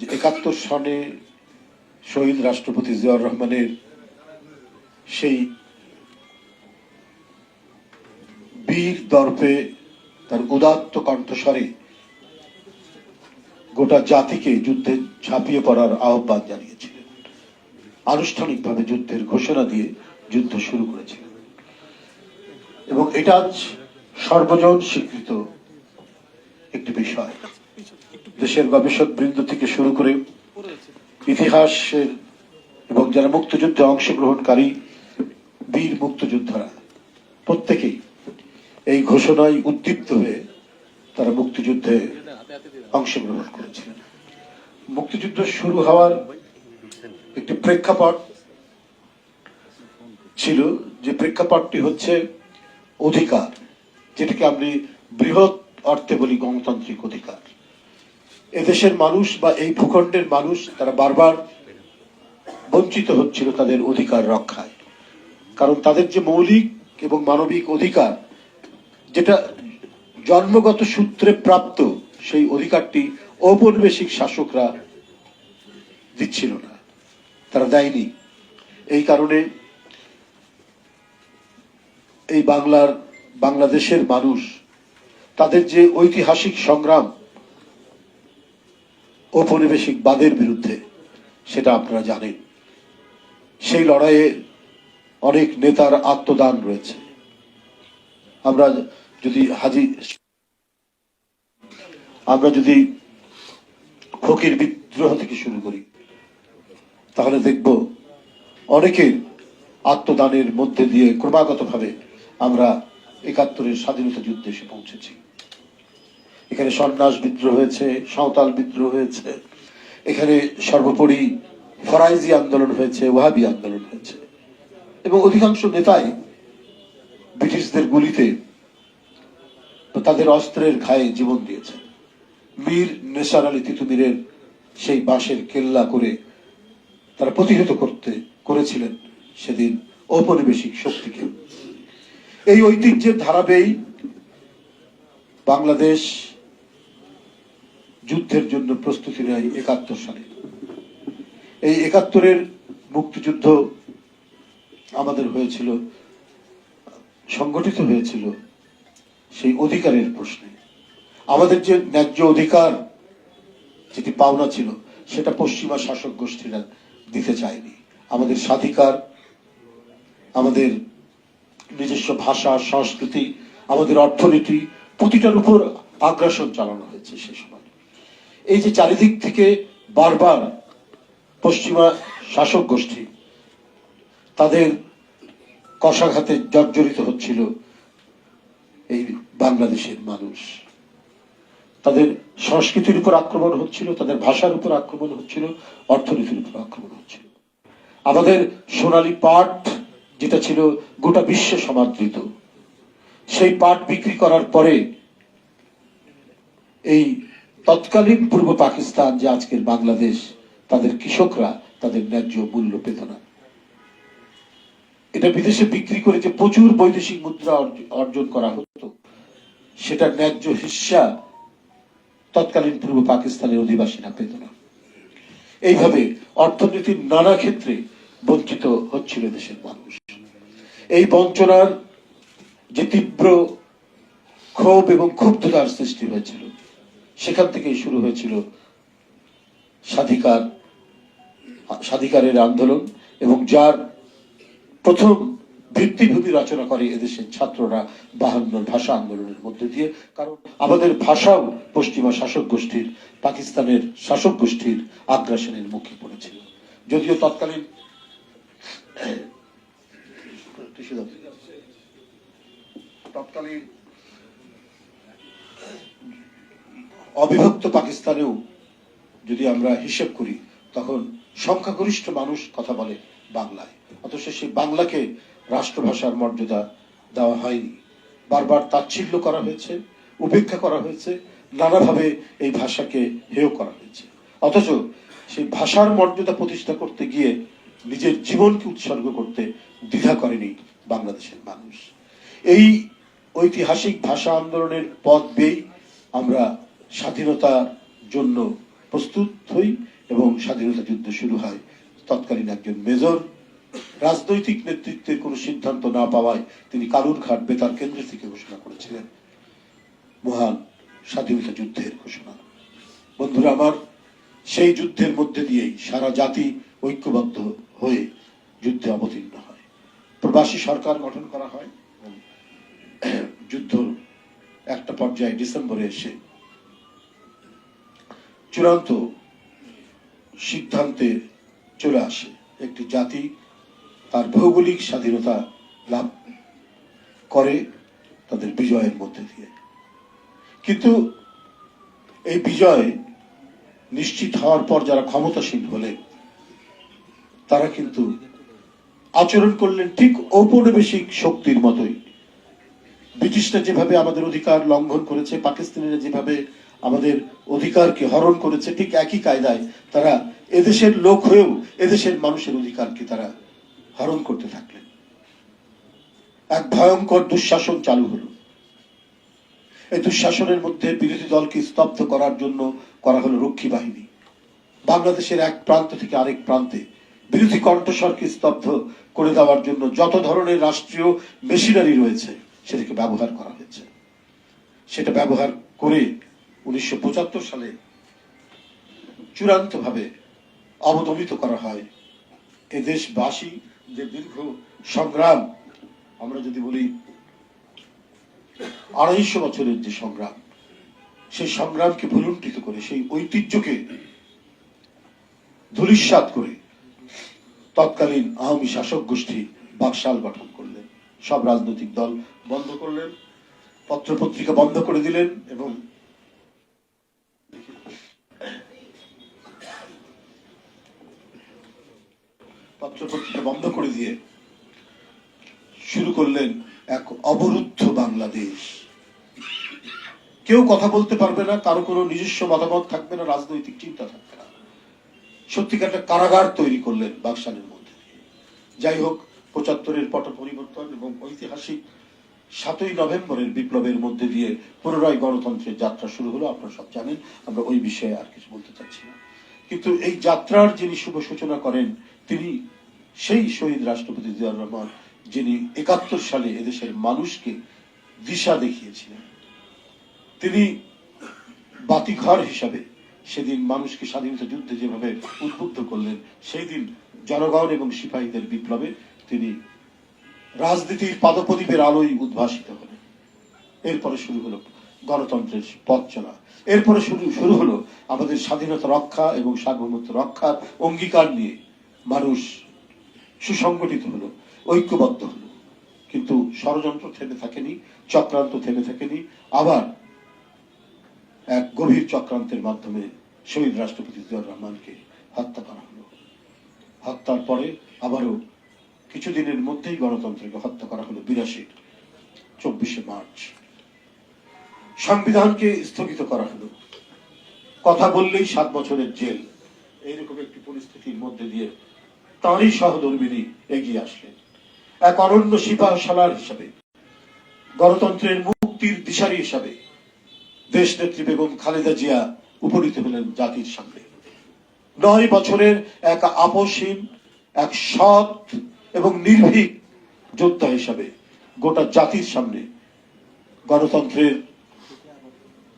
যে একাত্তর সনে শহীদ রাষ্ট্রপতি জিয়াউর রহমানের সেই বীর দর্পে তার উদাত্ত কণ্ঠস্বরে গোটা জাতিকে যুদ্ধে ঝাঁপিয়ে পড়ার আহ্বান জানিয়েছিলেন। আনুষ্ঠানিকভাবে যুদ্ধের ঘোষণা দিয়ে যুদ্ধ শুরু করেছিলেন। এবং এটা আজ সর্বজন স্বীকৃত একটি বিষয়। দেশের গবেষক বৃন্দ থেকে শুরু করে ইতিহাসের এবং যারা মুক্তিযুদ্ধে অংশগ্রহণকারী, বীর মুক্তিযোদ্ধারা, প্রত্যেকেই এই ঘোষণায় উদ্দীপ্ত হয়ে তারা মুক্তিযুদ্ধে অংশগ্রহণ করেছিলেন। মুক্তিযুদ্ধ শুরু হওয়ার একটি প্রেক্ষাপট ছিল যে প্রেক্ষাপটটি হচ্ছে অধিকার, যেটাকে আমি বৃহৎ অর্থে বলি গণতান্ত্রিক অধিকার। এদেশের মানুষ বা এই ভূখণ্ডের মানুষ তারা বারবার বঞ্চিত হচ্ছিল তাদের অধিকার রক্ষায়। কারণ তাদের যে মৌলিক এবং মানবিক অধিকার, যেটা জন্মগত সূত্রে প্রাপ্ত, সেই অধিকারটি ঔপনিবেশিক শাসকরা দিচ্ছিল না। তারা দেয়নি। এই কারণে এই বাংলার, বাংলাদেশের মানুষ, তাদের যে ঐতিহাসিক সংগ্রাম ঔপনিবেশিক বাদের বিরুদ্ধে, সেটা আপনারা জানেন। সেই লড়াইয়ে অনেক নেতার আত্মদান রয়েছে। আমরা যদি হাজি আমরা যদি ফকির বিদ্রোহ থেকে শুরু করি, তাহলে দেখব অনেকের আত্মদানের মধ্যে দিয়ে ক্রমাগতভাবে আমরা একাত্তরের স্বাধীনতা যুদ্ধে এসে পৌঁছেছি। এখানে সন্ন্যাস বিদ্রোহ হয়েছে, সাঁওতাল বিদ্রোহ হয়েছে, এখানে সর্বোপরি ফরাইজি আন্দোলন হয়েছে, ওয়াহাবি আন্দোলন হয়েছে। এবং অধিকাংশ নেতাই ব্রিটিশদের গুলিতে তাদের অস্ত্রের ঘায়ে জীবন দিয়েছে। মীর নেসার আলী তিতুমিরের সেই বাঁশের কেল্লা করে তারা প্রতিহত করতে করেছিলেন সেদিন ঔপনিবেশিক শক্তিকে। এই ঐতিহ্যের ধারাবেই বাংলাদেশ যুদ্ধের জন্য প্রস্তুতি নেয় একাত্তর সালে। এই একাত্তরের মুক্তিযুদ্ধ আমাদের হয়েছিল, সংগঠিত হয়েছিল সেই অধিকারের প্রশ্নে। আমাদের যে ন্যায্য অধিকার, যেটি পাওনা ছিল, সেটা পশ্চিমা শাসক গোষ্ঠীরা দিতে চায়নি। আমাদের স্বাধিকার, আমাদের নিজস্ব ভাষা, সংস্কৃতি, আমাদের অর্থনীতি, প্রতিটার উপর আগ্রাসন চালানো হয়েছে সে সময়। এই যে চারিদিক থেকে বারবার পশ্চিমা শাসক গোষ্ঠী তাদের কষাঘাতে জর্জরিত হচ্ছিল এই বাংলাদেশের মানুষ। তাদের সংস্কৃতির উপর আক্রমণ হচ্ছিল, তাদের ভাষার উপর আক্রমণ হচ্ছিল, অর্থনীতির উপর আক্রমণ হচ্ছিল। আমাদের সোনালী পাট যেটা ছিল গোটা বিশ্বে সমাদৃত, সেই পাট বিক্রি করার পরে এই তৎকালীন পূর্ব পাকিস্তান যে আজকের বাংলাদেশ, তাদের কৃষকরা তাদের ন্যায্য মূল্য পেত না। এটা বিদেশে বিক্রি করে যে প্রচুর বৈদেশিক মুদ্রা অর্জন করা হতো সেটা ন্যায্য হিস্সা তৎকালীন পূর্ব পাকিস্তানের অধিবাসীরা পেত না। এইভাবে অর্থনীতির নানা ক্ষেত্রে বঞ্চিত হচ্ছিল দেশের মানুষ। এই বঞ্চনার যে তীব্র ক্ষোভ এবং ক্ষুব্ধতার সৃষ্টি হয়েছিল সেখান থেকেই শুরু হয়েছিল স্বাধিকার, স্বাধিকারের আন্দোলন এবং যার প্রথম ভিত্তিভূমি রচনা করে এদেশের ছাত্ররা বাহান্ন ভাষা আন্দোলনের মধ্যে দিয়ে। কারণ আমাদের ভাষাও পশ্চিমা শাসক গোষ্ঠীর, পাকিস্তানের শাসক গোষ্ঠীর আগ্রাসনের মুখে পড়েছিল। যদিও তৎকালীন তৎকালীন অবিভক্ত পাকিস্তানেও যদি আমরা হিসেব করি, তখন সংখ্যাগরিষ্ঠ মানুষ কথা বলে বাংলায়। অথচ সেই বাংলাকে রাষ্ট্রভাষার মর্যাদা দেওয়া হয়নি। বারবার তাচ্ছিল্য করা হয়েছে, উপেক্ষা করা হয়েছে, নানাভাবে এই ভাষাকে হেয় করা হয়েছে। অথচ সেই ভাষার মর্যাদা প্রতিষ্ঠা করতে গিয়ে নিজের জীবনকে উৎসর্গ করতে দ্বিধা করেনি বাংলাদেশের মানুষ। এই ঐতিহাসিক ভাষা আন্দোলনের পথ বেই আমরা স্বাধীনতার জন্য প্রস্তুত হই এবং স্বাধীনতা যুদ্ধ শুরু হয়। তৎকালীন একজন মেজর রাজনৈতিক নেতৃত্বের কোনো সিদ্ধান্ত না পাওয়ায় তিনি কালুরঘাট বেতার কেন্দ্র থেকে ঘোষণা করেছিলেন। মহান স্বাধীনতা যুদ্ধের ঘোষণা। বন্ধুরা, আমার সেই যুদ্ধের মধ্যে দিয়েই সারা জাতি ঐক্যবদ্ধ হয়ে যুদ্ধে অবতীর্ণ হয়। প্রবাসী সরকার গঠন করা হয় যুদ্ধ একটা পর্যায়ে ডিসেম্বরে এসে চূড়ান্ত সিদ্ধান্তে চলে আসে। একটি জাতি তার ভৌগোলিক স্বাধীনতা লাভ করে তাদের বিজয়ের মধ্যে দিয়ে। কিন্তু এই বিজয় নিশ্চিত হওয়ার পর যারা ক্ষমতাসীন হলেন তারা কিন্তু আচরণ করলেন ঠিক ঔপনিবেশিক শক্তির মতোই। ব্রিটিশরা যেভাবে আমাদের অধিকার লঙ্ঘন করেছে, পাকিস্তানিরা যেভাবে আমাদের অধিকারকে হরণ করেছে, ঠিক একই কায়দায় তারা এদেশের লোক হয়েও এদেশের মানুষের অধিকারকে তারা হরণ করতে থাকলেন। এক ভয়ঙ্কর দুঃশাসন চালু হলো। এই দুঃশাসনের মধ্যে বিরোধী দলকে স্তব্ধ করার জন্য করা হলো রক্ষী বাহিনী। বাংলাদেশের এক প্রান্ত থেকে আরেক প্রান্তে বিরোধী কণ্ঠস্বরকে স্তব্ধ করে দেওয়ার জন্য যত ধরনের রাষ্ট্রীয় মেশিনারি রয়েছে, সেটাকে ব্যবহার করা হয়েছে। সেটা ব্যবহার করে উনিশশো সালে চূড়ান্তভাবে অবদমিত করা হয়। এ দেশবাসী যে দীর্ঘ সংগ্রাম, আমরা যদি বলি আড়াইশো বছরের যে সংগ্রাম, সেই সংগ্রামকে ভুলুণ্ঠিত করে, সেই ঐতিহ্যকে ধূলিসাৎ করে তৎকালীন আওয়ামী শাসক গোষ্ঠী বাকশাল গঠন করলেন। সব রাজনৈতিক দল বন্ধ করলেন পত্রপত্রিকা বন্ধ করে দিলেন এবং পত্রপত্রিকা বন্ধ করে দিয়ে শুরু করলেন এক অবরুদ্ধ বাংলাদেশ। কেউ কথা বলতে পারবে না, কারও কোনো নিজস্ব মতামত থাকবে না, রাজনৈতিক চিন্তা থাকবে না। সত্যিকার একটা কারাগার তৈরি করলেন বাকশালের মধ্যে যাই হোক, পঁচাত্তরের পট পরিবর্তন এবং ঐতিহাসিক সাতই নভেম্বরের বিপ্লবের মধ্যে দিয়ে পুনরায় গণতন্ত্রের যাত্রা শুরু হলো, আপনারা সব জানেন, আমরা ওই বিষয়ে আর কিছু বলতে চাচ্ছি না। কিন্তু এই যাত্রার যিনি শুভ সূচনা করেন তিনি সেই শহীদ রাষ্ট্রপতি জিয়াউর রহমান, যিনি একাত্তর সালে এদেশের মানুষকে দিশা দেখিয়েছিলেন। তিনি বাতিঘর হিসাবে সেদিন মানুষকে স্বাধীনতা যুদ্ধে যেভাবে উদ্বুদ্ধ করলেন, সেই দিন জনগণ এবং সিপাহীদের বিপ্লবে তিনি রাজনীতির পাদপ্রদীপের আলোয় উদ্ভাসিত হলেন। এরপরে শুরু হলো গণতন্ত্রের পথ চলা। এরপরে শুরু শুরু হলো আমাদের স্বাধীনতা রক্ষা এবং সার্বভৌমত্ব রক্ষার অঙ্গীকার নিয়ে মানুষ সুসংগঠিত হলো, ঐক্যবদ্ধ হলো। কিন্তু ষড়যন্ত্র থেমে থাকেনি, চক্রান্ত থেমে থাকেনি। আবার এক গভীর চক্রান্তের মাধ্যমে শহীদ রাষ্ট্রপতি জিয়াউর রহমানকে হত্যা করা হলো। হত্যার পরে আবারও কিছুদিনের মধ্যেই গণতন্ত্রকে হত্যা করা হলো বিরাশির চব্বিশে মার্চ। সংবিধানকে স্থগিত করা হলো। কথা বললেই সাত বছরের জেল। এইরকম একটি পরিস্থিতির মধ্যে দিয়ে তাঁরই সহধর্মিনী এগিয়ে আসলেন এক অরণ্য সিপাহ সালার হিসাবে, গণতন্ত্রের মুক্তির দিশারি হিসাবে দেশ নেত্রী বেগম খালেদা জিয়া উপনীত হলেন জাতির সামনে। নয় বছরের এক আপসহীন এক সৎ এবং নির্ভীক যোদ্ধা হিসাবে গোটা জাতির সামনে গণতন্ত্রের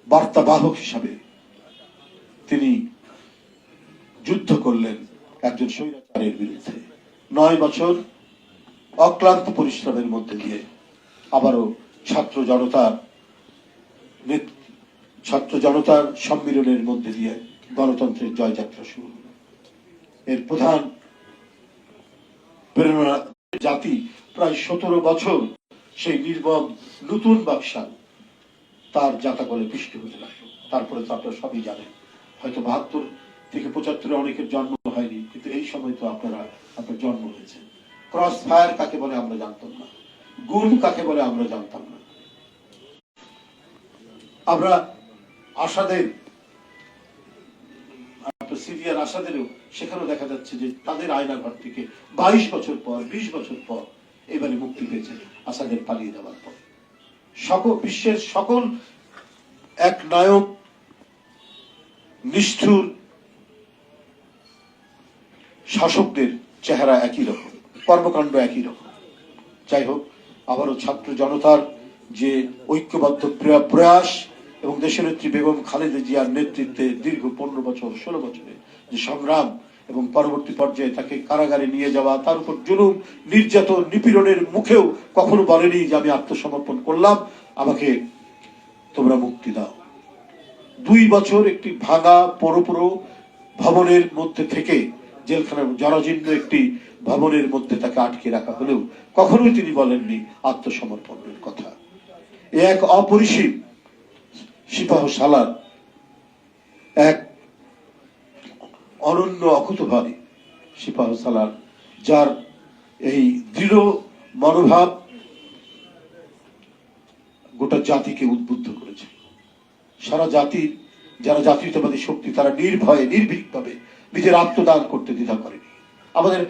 বার্তাবাহক হিসাবে তিনি যুদ্ধ করলেন। একজন স্বৈরাচারের বিরুদ্ধে। নয় বছর অক্লান্ত পরিশ্রমের মধ্যে দিয়ে আবারও ছাত্র জনতার ছাত্র জনতার সম্মিলনের মধ্যে দিয়ে গণতন্ত্রের জয়যাত্রা শুরু হলো। এর প্রধান প্রেরণা জাতি প্রায় সতেরো বছর সেই নির্মম নতুন বাকশাল তার যাতা করে বৃষ্টি হতে লাগল। তারপরে তো আপনারা সবই জানেন, হয়তো বাহাত্তর থেকে পঁচাত্তরে অনেকের জন্ম হয়নি, কিন্তু এই সময় তো আপনারা, আপনার জন্ম হয়েছে। ক্রস ফায়ার কাকে বলে আমরা জানতাম না। গুম কাকে বলে আমরা জানতাম না। আমরা আশাদের সিরিয়ার আশাদেরও সেখানেও দেখা যাচ্ছে যে তাদের আয়না ঘর থেকে বাইশ বছর পর, বিশ বছর পর এবারে মুক্তি পেয়েছে আসাদের পালিয়ে যাওয়ার পর। সকল বিশ্বের সকল এক নায়ক, নিষ্ঠুর শাসকদের চেহারা একই রকম, কর্মকাণ্ড একই রকম। যাই হোক, আবারও ছাত্র জনতার যে ঐক্যবদ্ধ প্রয়া- প্রয়াস এবং দেশনেত্রী বেগম খালেদা জিয়ার নেতৃত্বে দীর্ঘ পনেরো বছর, ষোলো বছরে যে সংগ্রাম এবং পরবর্তী পর্যায়ে তাকে কারাগারে নিয়ে যাওয়া, তার উপর জুলুম, নির্যাতন, নিপীড়নের মুখেও কখনো বলেনি যে আমি আত্মসমর্পণ করলাম, আমাকে তোমরা মুক্তি দাও। দুই বছর একটি ভাঙা পরোপরো ভবনের মধ্যে থেকে জেলখানার জরাজীর্ণ একটি ভবনের মধ্যে তাকে আটকে রাখা হলেও কখনোই তিনি বলেননি আত্মসমর্পণের কথা। এক অপরিসীম সিপাহ সালার এক অনন্য অকুতভাবে সিপাহ সালার যার এই দৃঢ় মনোভাব গোটা জাতিকে উদ্বুদ্ধ করেছে। সারা জাতির যারা জাতীয়তাবাদী শক্তি, তারা নির্ভয়ে, নির্ভীকভাবে নিজের আত্মদান করতে দ্বিধা করেনি। আমাদের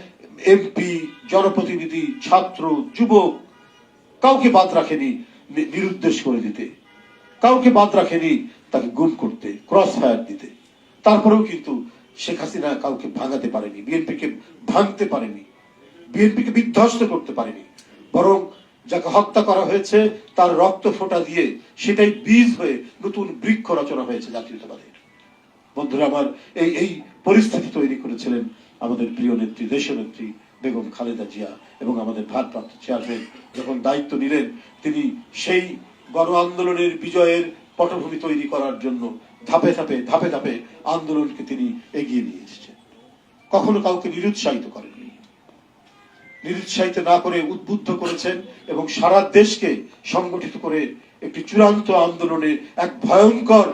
এমপি জনপ্রতিনিধি, ছাত্র, যুবক, কাউকে বাদ রাখেনি নিরুদ্দেশ করে দিতে। কাউকে বাদ রাখেনি তাকে গুম করতে ক্রস ফায়ার দিতে। তারপরেও কিন্তু শেখ হাসিনা কাউকে ভাঙাতে পারেনি, বিএনপিকে ভাঙতে পারেনি, বিএনপিকে বিধ্বস্ত করতে পারেনি। বরং যাকে হত্যা করা হয়েছে, তার রক্ত ফোঁটা দিয়ে সেটাই বীজ হয়ে নতুন বৃক্ষ রচনা হয়েছে জাতীয়তাবাদের বন্ধুরা, আমার এই এই পরিস্থিতি তৈরি করেছিলেন আমাদের প্রিয় নেত্রী দেশনেত্রী বেগম খালেদা জিয়া এবং আমাদের ভারপ্রাপ্ত চেয়ারম্যান যখন দায়িত্ব নিলেন, তিনি সেই গণ আন্দোলনের বিজয়ের পটভূমি তৈরি করার জন্য ধাপে ধাপে ধাপে ধাপে আন্দোলনকে তিনি এগিয়ে নিয়ে এসেছেন। কখনো কাউকে নিরুৎসাহিত করেননি। নিরুৎসাহিত না করে উদ্বুদ্ধ করেছেন এবং সারা দেশকে সংগঠিত করে একটি চূড়ান্ত আন্দোলনে এক ভয়ঙ্কর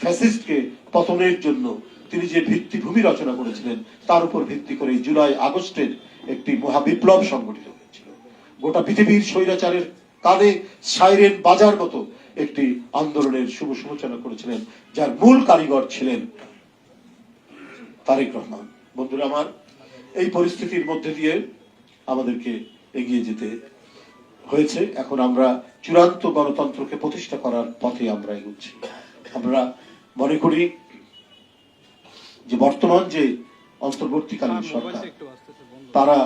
ফ্যাসিস্টকে পতনের জন্য তিনি যে ভিত্তিভূমি রচনা করেছিলেন, তার উপর ভিত্তি করে জুলাই আগস্টের একটি মহাবিপ্লব সংগঠিত হয়েছিল। গোটা পৃথিবীর স্বৈরাচারের কানে সাইরেন বাজার মতো একটি আন্দোলনের শুভ সূচনা করেছিলেন, যার মূল কারিগর ছিলেন তারেক রহমান। বন্ধুরা আমার, এই পরিস্থিতির মধ্যে দিয়ে আমাদেরকে এগিয়ে যেতে হয়েছে। এখন আমরা চূড়ান্ত গণতন্ত্রকে প্রতিষ্ঠা করার পথে আমরা এগোচ্ছি। আমরা মনে করি যে বর্তমান যে অন্তর্বর্তীকালীন সরকার তারা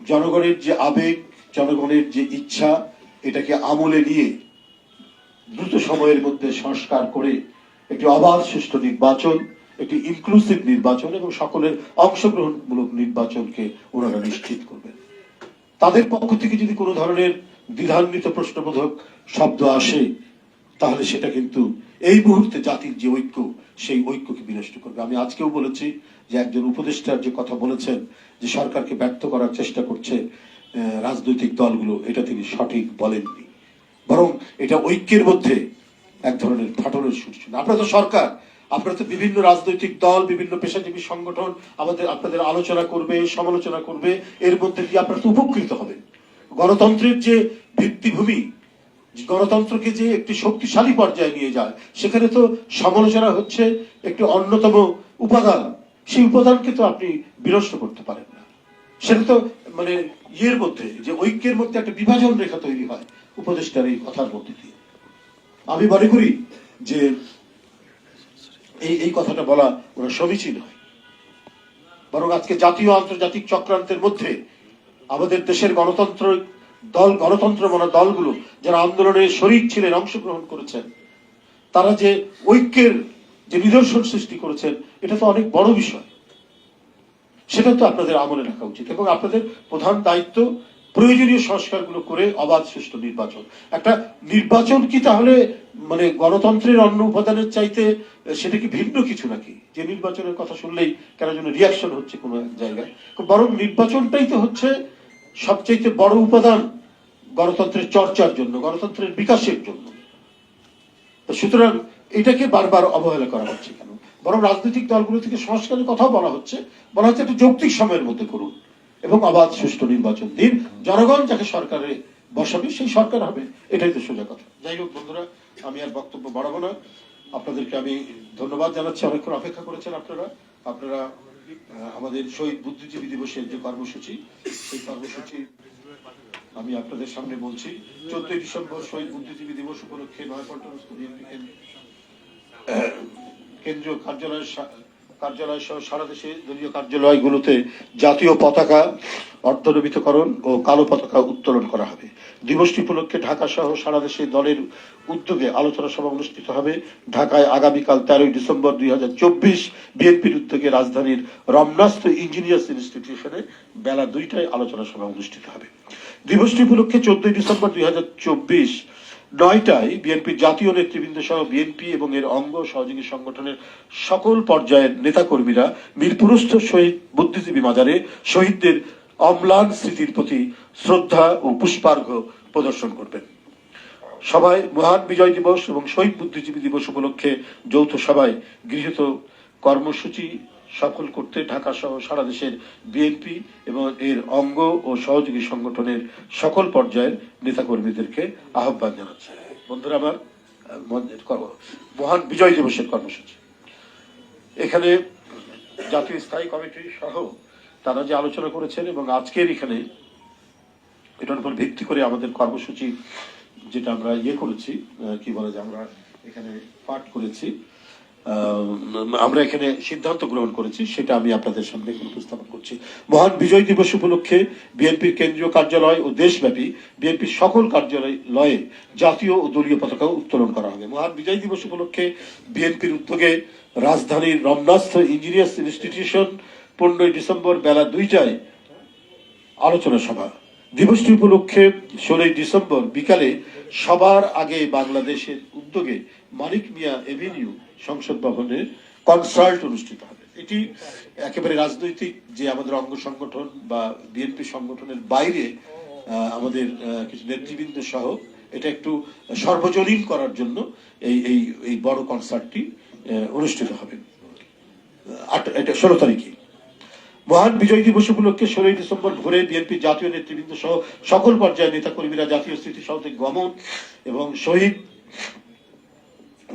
জনগণের যে আবেগ জনগণের যে ইচ্ছা এটাকে আমলে নিয়ে দ্রুত সময়ের মধ্যে সংস্কার করে একটি অবাধ সুষ্ঠু নির্বাচন একটি ইনক্লুসিভ নির্বাচন এবং সকলের অংশগ্রহণমূলক নির্বাচনকে ওনারা নিশ্চিত করবেন। তাদের পক্ষ থেকে যদি কোনো ধরনের দ্বিধান্বিত প্রশ্নবোধক শব্দ আসে, তাহলে সেটা কিন্তু এই মুহূর্তে জাতির যে ঐক্য, সেই ঐক্যকে বিনষ্ট করবে। আমি আজকেও বলেছি যে একজন উপদেষ্টার যে কথা বলেছেন, যে সরকারকে ব্যর্থ করার চেষ্টা করছে রাজনৈতিক দলগুলো, এটা তিনি সঠিক বলেননি। বরং এটা ঐক্যের মধ্যে এক ধরনের ফাটলের সূচনা আপনারা তো সরকার আপনারা তো বিভিন্ন রাজনৈতিক দল, বিভিন্ন পেশাজীবী সংগঠন আমাদের, আপনাদের আলোচনা করবে, সমালোচনা করবে, এর মধ্যে দিয়ে আপনারা তো উপকৃত হবেন। গণতন্ত্রের যে ভিত্তিভূমি, গণতন্ত্রকে যে একটি শক্তিশালী পর্যায়ে নিয়ে যায়, সেখানে তো সমালোচনা হচ্ছে একটি অন্যতম উপাদান। সেই উপাদানকে তো আপনি বিনষ্ট করতে পারেন না। সেটা তো মানে ইয়ের মধ্যে, যে ঐক্যের মধ্যে একটা বিভাজন রেখা তৈরি হয় উপদেষ্টার এই কথার মধ্যে দিয়ে। আমি মনে করি যে এই এই কথাটা বলা ওরা সমীচীন হয়। বরং আজকে জাতীয় আন্তর্জাতিক চক্রান্তের মধ্যে আমাদের দেশের গণতন্ত্র দল, গণতন্ত্র মনা দলগুলো যারা আন্দোলনে শরিক ছিলেন, অংশগ্রহণ করেছেন, তারা যে ঐক্যের যে নিদর্শন সৃষ্টি করেছেন, এটা তো অনেক বড় বিষয়। সেটা তো আপনাদের আমলে রাখা উচিত এবং আপনাদের প্রধান দায়িত্ব প্রয়োজনীয় সংস্কারগুলো করে অবাধ সুষ্ঠু নির্বাচন। একটা নির্বাচন কি তাহলে মানে গণতন্ত্রের অন্য উপাদানের চাইতে, সেটা কি ভিন্ন কিছু নাকি? যে নির্বাচনের কথা শুনলেই কেন যেন রিয়াকশন হচ্ছে কোনো এক জায়গায়। বরং নির্বাচনটাই তো হচ্ছে সবচাইতে বড় উপাদান গণতন্ত্রের চর্চার জন্য, গণতন্ত্রের বিকাশের জন্য। সুতরাং এটাকে বারবার অবহেলা করা হচ্ছে কেন? বরং রাজনৈতিক দলগুলো থেকে সংস্কারের কথাও বলা হচ্ছে। বলা হচ্ছে একটা যৌক্তিক সময়ের মধ্যে করুন। এবং অবাধ সুষ্ঠু নির্বাচন দিন। জনগণ যাকে সরকারে বসাবে, সেই সরকার হবে। এটাই তো সোজা কথা। যাই হোক বন্ধুরা, আমি আর বক্তব্য বাড়াবো না। আপনাদেরকে আমি ধন্যবাদ জানাচ্ছি। অনেকক্ষণ অপেক্ষা করেছেন আপনারা। আপনারা আমাদের শহীদ বুদ্ধিজীবী দিবসের যে কর্মসূচি, সেই কর্মসূচি আমি আপনাদের সামনে বলছি। চোদ্দই ডিসেম্বর শহীদ বুদ্ধিজীবী দিবস উপলক্ষে নয়াপল্টনস্থ বিএনপি কেন্দ্রীয় কার্যালয়ের কার্যালয় সহ সারা দেশে দলীয় কার্যালয়গুলোতে জাতীয় পতাকা ও কালো পতাকা উত্তোলন করা হবে। দিবসটি উপলক্ষে ঢাকা সহ সারা দেশে দলের উদ্যোগে আলোচনা সভা অনুষ্ঠিত হবে। ঢাকায় আগামীকাল তেরোই ডিসেম্বর দুই হাজার চব্বিশ বিএনপির উদ্যোগে রাজধানীর রমনাস্থ ইঞ্জিনিয়ার্স ইনস্টিটিউশনে বেলা দুইটায় আলোচনা সভা অনুষ্ঠিত হবে। দিবসটি উপলক্ষে চোদ্দই ডিসেম্বর দুই হাজার চব্বিশ নয়টায় বিএনপির জাতীয় নেতৃবৃন্দ সহ বিএনপি এবং এর অঙ্গ সহযোগী সংগঠনের সকল পর্যায়ের নেতাকর্মীরা মিরপুরস্থ শহীদ বুদ্ধিজীবী মাজারে শহীদদের অম্লান স্মৃতির প্রতি শ্রদ্ধা ও পুষ্পার্ঘ প্রদর্শন করবেন। সভায় মহান বিজয় দিবস এবং শহীদ বুদ্ধিজীবী দিবস উপলক্ষে যৌথ সভায় গৃহীত কর্মসূচি সফল করতে ঢাকা সহ সারা দেশের বিএনপি এবং এর অঙ্গ ও সহযোগী সংগঠনের সকল পর্যায়ের নেতাকর্মীদেরকে আহ্বান জানাচ্ছে। বন্ধুরা আমার মহান বিজয় দিবসের কর্মসূচি। এখানে জাতীয় স্থায়ী কমিটি সহ তারা যে আলোচনা করেছেন এবং আজকের এখানে এটার উপর ভিত্তি করে আমাদের কর্মসূচি যেটা আমরা ইয়ে করেছি কি বলে যে আমরা এখানে পাঠ করেছি আমরা এখানে সিদ্ধান্ত গ্রহণ করেছি, সেটা আমি আপনাদের সামনে উপস্থাপন করছি। মহান বিজয় দিবস উপলক্ষে বিএনপির কেন্দ্রীয় কার্যালয় ও দেশব্যাপী বিএনপির সকল কার্যালয়ে জাতীয় ও দলীয় পতাকা উত্তোলন করা হবে। মহান বিজয় দিবস উপলক্ষে বিএনপির উদ্যোগে রাজধানীর রমনাস্থ ইঞ্জিনিয়ার্স ইনস্টিটিউশন পনেরোই ডিসেম্বর বেলা দুইটায় আলোচনা সভা। দিবসটি উপলক্ষে ষোলোই ডিসেম্বর বিকালে সবার আগে বাংলাদেশের উদ্যোগে মানিক মিয়া এভিনিউ সংসদ ভবনে কনসার্ট অনুষ্ঠিত হবে। এটি একেবারে রাজনৈতিক যে আমাদের অঙ্গ সংগঠন বা বিএনপি সংগঠনের বাইরে আমাদের কিছু নেতৃবৃন্দ সহ, এটা একটু সর্বজনীন করার জন্য এই এই এই বড় কনসার্টটি অনুষ্ঠিত হবে। এটা ষোলো তারিখে। মহান বিজয় দিবস উপলক্ষে ষোলোই ডিসেম্বর ভোরে বিএনপি জাতীয় নেতৃবৃন্দ সহ সকল পর্যায়ের নেতাকর্মীরা জাতীয় স্মৃতিসৌধে গমন এবং শহীদ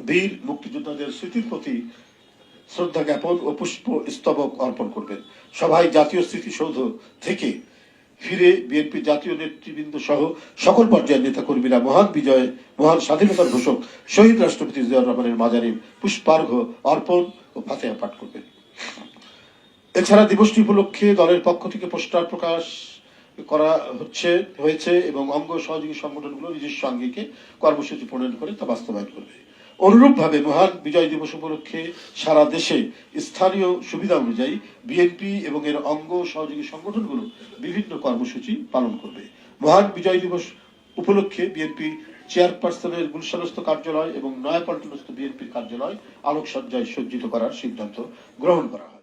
বীর মুক্তিযোদ্ধাদের স্মৃতির প্রতি শ্রদ্ধা জ্ঞাপন ও পুষ্প স্তবক অর্পণ করবেন। সভায় জাতীয় স্মৃতিসৌধ থেকে ফিরে বিএনপি জাতীয় নেতৃবৃন্দ সহ সকল পর্যায়ের নেতাকর্মীরা মহান বিজয়, মহান স্বাধীনতার ঘোষক শহীদ রাষ্ট্রপতি জিয়াউর রহমানের মাজারে পুষ্পার্ঘ অর্পণ ও ফাতেহা পাঠ করবেন। এছাড়া দিবসটি উপলক্ষে দলের পক্ষ থেকে পোস্টার প্রকাশ করা হচ্ছে, হয়েছে এবং অঙ্গ সহযোগী সংগঠনগুলো নিজস্ব আঙ্গিকে কর্মসূচি প্রণয়ন করে তা বাস্তবায়ন করবে। অনুরূপভাবে মহান বিজয় দিবস উপলক্ষে সারা দেশে স্থানীয় সুবিধা অনুযায়ী বিএনপি এবং এর অঙ্গ সহযোগী সংগঠনগুলো বিভিন্ন কর্মসূচি পালন করবে। মহান বিজয় দিবস উপলক্ষে বিএনপি চেয়ারপারসনের গুলশানস্থ কার্যালয় এবং নয়াপল্টনস্থ বিএনপির কার্যালয় আলোকসজ্জায় সজ্জিত করার সিদ্ধান্ত গ্রহণ করা হয়।